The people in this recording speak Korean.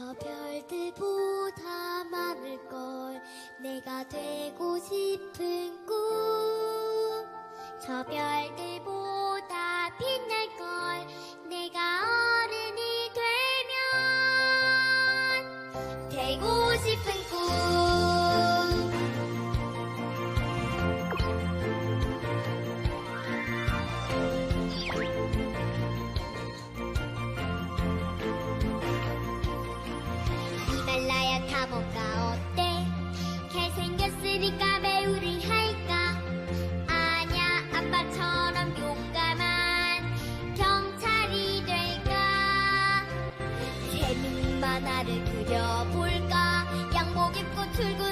저 별들보다 많을 걸 내가 되고 싶은 꿈. 저 별들보다 빛날 걸 내가 어른이 되면 되고 싶은 나를 그려볼까? 양복 입고 출근